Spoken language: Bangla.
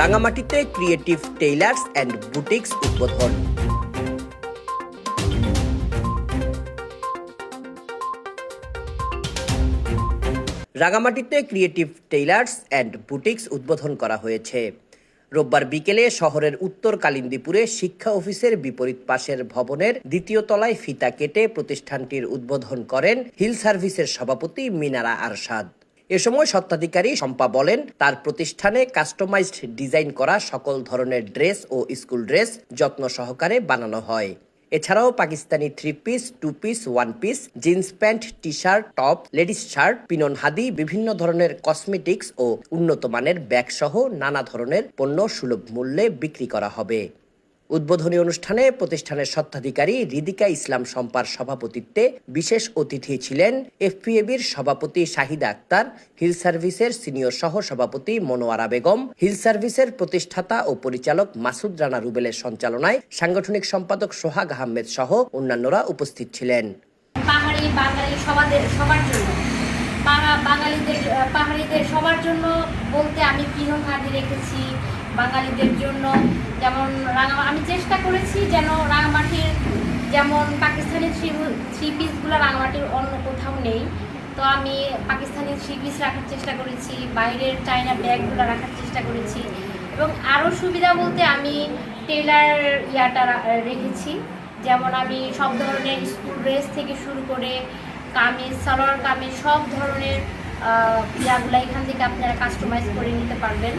রাঙামাটিতে ক্রিয়েটিভ টেইলার্স অ্যান্ড বুটিক্স উদ্বোধন। রাঙামাটিতে ক্রিয়েটিভ টেইলার্স অ্যান্ড বুটিক্স উদ্বোধন করা হয়েছে। রোববার বিকেলে শহরের উত্তর কালিন্দীপুরে শিক্ষা অফিসের বিপরীত পাশের ভবনের দ্বিতীয় তলায় ফিতা কেটে প্রতিষ্ঠানটির উদ্বোধন করেন হিল সার্ভিসের সভাপতি মিনারা আরশাদ। এ সময় স্বত্বাধিকারী শম্পা বলেন, তার প্রতিষ্ঠানে কাস্টমাইজড ডিজাইন করা সকল ধরনের ড্রেস ও স্কুল ড্রেস যত্ন সহকারে বানানো হয়। এছাড়াও Pakistani three piece two piece one piece jeans pant T shirt top ladies shirt পিনন হাদি, বিভিন্ন ধরনের কসমেটিক্স ও উন্নত মানের ব্যাগ সহ নানা ধরনের পণ্য সুলভ মূল্যে বিক্রি করা হবে। উদ্বোধনী অনুষ্ঠানে প্রতিষ্ঠানের স্বত্বাধিকারী রিদিকা ইসলাম সম্পার সভাপতিত্বে বিশেষ অতিথি ছিলেন এফপিএবির সভাপতি শাহিদা আক্তার, হিল সার্ভিসের সিনিয়র সহ সভাপতি মনোয়ারা বেগম, হিল সার্ভিসের প্রতিষ্ঠাতা ও পরিচালক মাসুদ রানা রুবেলের সঞ্চালনায় সাংগঠনিক সম্পাদক সোহাগ আহমেদ সহ অন্যান্যরা উপস্থিত ছিলেন। বাঙালি সবার জন্য পাহাড়িদের সবার জন্য বলতে আমি পিনন হাদি রেখেছি, বাঙালিদের জন্য যেমন রাঙা আমি চেষ্টা করেছি যেন রাঙামাটির যেমন পাকিস্তানি থ্রি থ্রি পিসগুলো রাঙামাটির অন্য কোথাও নেই। তো আমি পাকিস্তানি থ্রি পিস রাখার চেষ্টা করেছি, বাইরের চায়না ব্যাগগুলো রাখার চেষ্টা করেছি এবং আরও সুবিধা বলতে আমি টেলার ইয়াটা রেখেছি। যেমন আমি সব ধরনের স্কুল ড্রেস থেকে শুরু করে কামিজ, সালোয়ার কামিজ, সব ধরনের ইয়াগুলো এখান থেকে আপনারা কাস্টমাইজ করে নিতে পারবেন।